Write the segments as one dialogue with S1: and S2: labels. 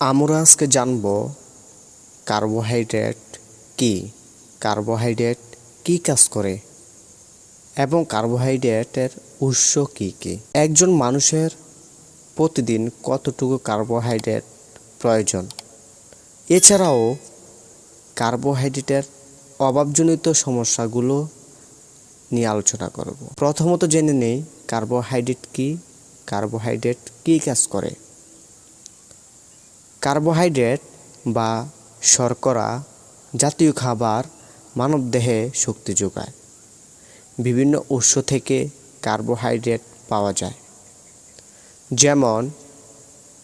S1: আমরা আজকে জানব কার্বোহাইড্রেট কি? কার্বোহাইড্রেট কি কাজ করে? এবং কার্বোহাইড্রেটের উৎস কি কি? একজন মানুষের প্রতিদিন কতটুকু কার্বোহাইড্রেট প্রয়োজন? এছাড়াও কার্বোহাইড্রেটের অভাবজনিত সমস্যাগুলো নিয়ে আলোচনা করব। প্রথমত জেনে নেই কার্বোহাইড্রেট কি? কার্বোহাইড্রেট কি কাজ করে? কার্বোহাইড্রেট বা শর্করা জাতীয় খাবার মানবদেহে শক্তি যোগায়। বিভিন্ন উৎস থেকে কার্বোহাইড্রেট পাওয়া যায়। যেমন,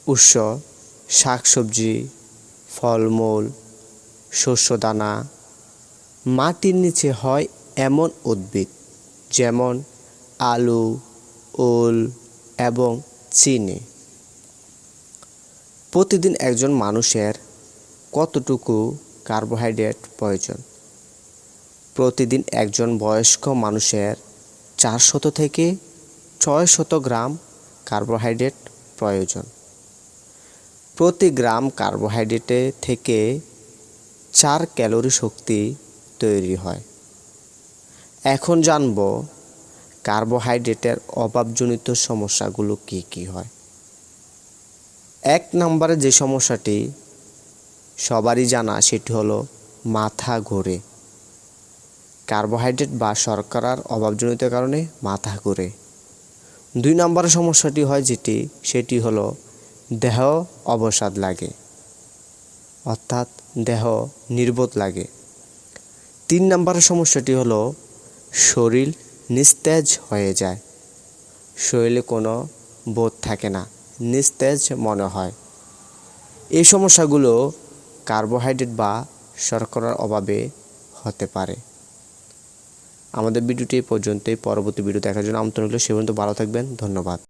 S1: উৎস শাকসবজি, ফলমূল, শস্যদানা, মাটির নিচে হয় এমন উদ্ভিদ, যেমন আলু, ওল এবং চিনি। প্রতিদিন একজন মানুষের কতটুকু কার্বোহাইড্রেট প্রয়োজন? প্রতিদিন একজন বয়স্ক মানুষের চারশত থেকে ছয় শত গ্রাম কার্বোহাইড্রেট প্রয়োজন। প্রতি গ্রাম কার্বোহাইড্রেটে থেকে চার ক্যালোরি শক্তি তৈরি হয়। এখন জানব কার্বোহাইড্রেটের অভাবজনিত সমস্যাগুলো কি কি হয়। এক নম্বরে যে সমস্যাটি সবারই জানা সেটি হলো মাথা ঘোরে। কার্বোহাইড্রেট বা শর্করার অভাবজনিত কারণে মাথা ঘোরে। দুই নম্বরের সমস্যাটি হয় যেটি, সেটি হলো দেহ অবসাদ লাগে, অর্থাৎ দেহ নির্বোধ লাগে। তিন নম্বরের সমস্যাটি হলো শরীর নিস্তেজ হয়ে যায়, শরীরে কোনো বোধ থাকে না। নিস্তেজ মনে হয়। এই সমস্যাগুলো কার্বোহাইড্রেট বা শর্করার অভাবে হতে পারে। আমাদের ভিডিওটি পর্যন্তই। পরবর্তী ভিডিও দেখার জন্য আমন্ত্রণ রইল। সে পর্যন্ত ভালো থাকবেন। ধন্যবাদ।